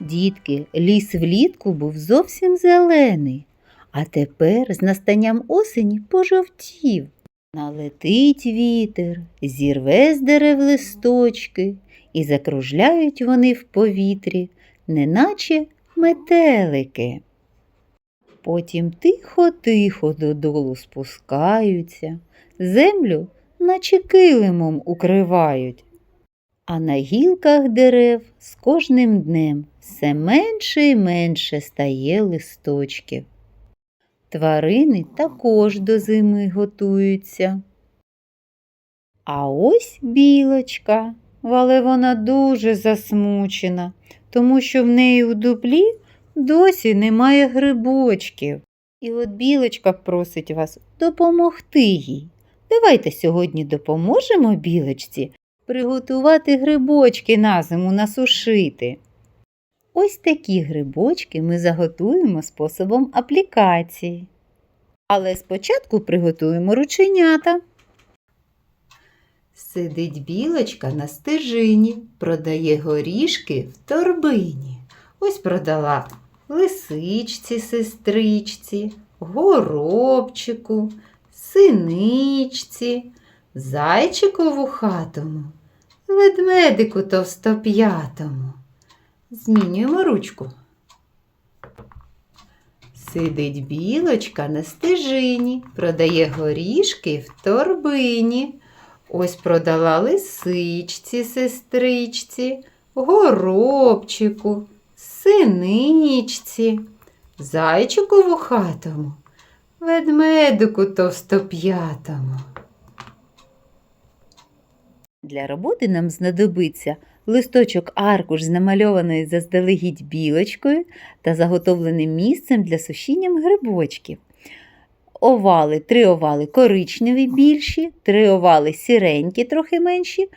Дітки, ліс влітку був зовсім зелений, а тепер з настанням осені пожовтів. Налетить вітер, зірве з дерев листочки, і закружляють вони в повітрі, неначе метелики. Потім тихо-тихо додолу спускаються, землю наче килимом укривають. А на гілках дерев з кожним днем все менше і менше стає листочків. Тварини також до зими готуються. А ось білочка, але вона дуже засмучена, тому що в неї у дуплі досі немає грибочків. І от білочка просить вас допомогти їй. Давайте сьогодні допоможемо білочці приготувати грибочки на зиму насушити. Ось такі грибочки ми заготуємо способом аплікації. Але спочатку приготуємо рученята. Сидить білочка на стежині, продає горішки в торбині. Ось продала лисичці, сестричці, горобчику, синичці, зайчику вухатому, ведмедику товстоп'ятому. Змінюємо ручку. Сидить білочка на стежині, продає горішки в торбині. Ось продала лисичці, сестричці, горобчику, синичці, зайчику вухатому, ведмедику товстоп'ятому. Для роботи нам знадобиться листочок аркуш з намальованою заздалегідь білочкою та заготовленим місцем для сушіння грибочків. Овали, три овали коричневі більші, три овали сіренькі, трохи менші,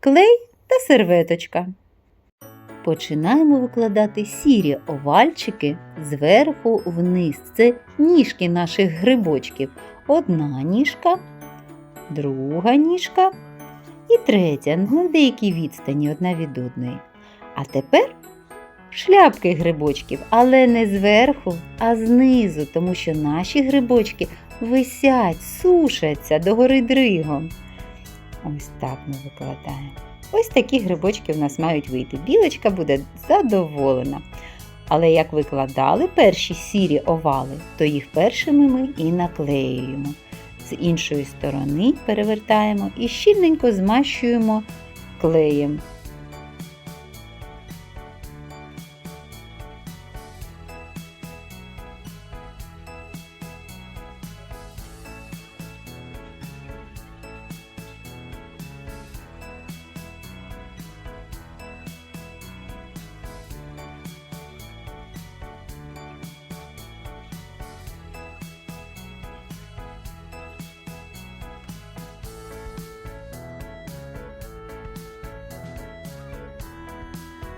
клей та серветочка. Починаємо викладати сірі овальчики зверху вниз. Це ніжки наших грибочків. Одна ніжка, друга ніжка і третя на деякій відстані одна від одної. А тепер шляпки грибочків, але не зверху, а знизу, тому що наші грибочки висять, сушаться догори дригом. Ось так ми викладаємо. Ось такі грибочки в нас мають вийти. Білочка буде задоволена. Але як викладали перші сірі овали, то їх першими ми і наклеюємо. З іншої сторони перевертаємо і щільненько змащуємо клеєм.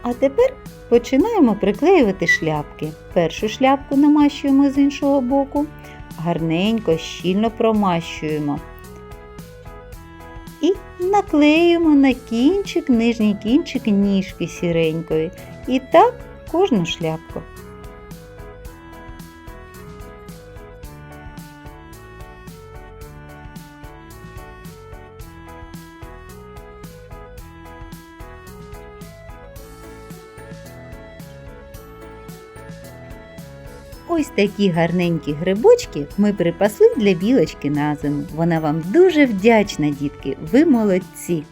А тепер починаємо приклеювати шляпки. Першу шляпку намащуємо з іншого боку, гарненько, щільно промащуємо. І наклеюємо на кінчик, нижній кінчик ніжки сіренької. І так кожну шляпку. Ось такі гарненькі грибочки ми припасли для білочки на зиму. Вона вам дуже вдячна, дітки. Ви молодці!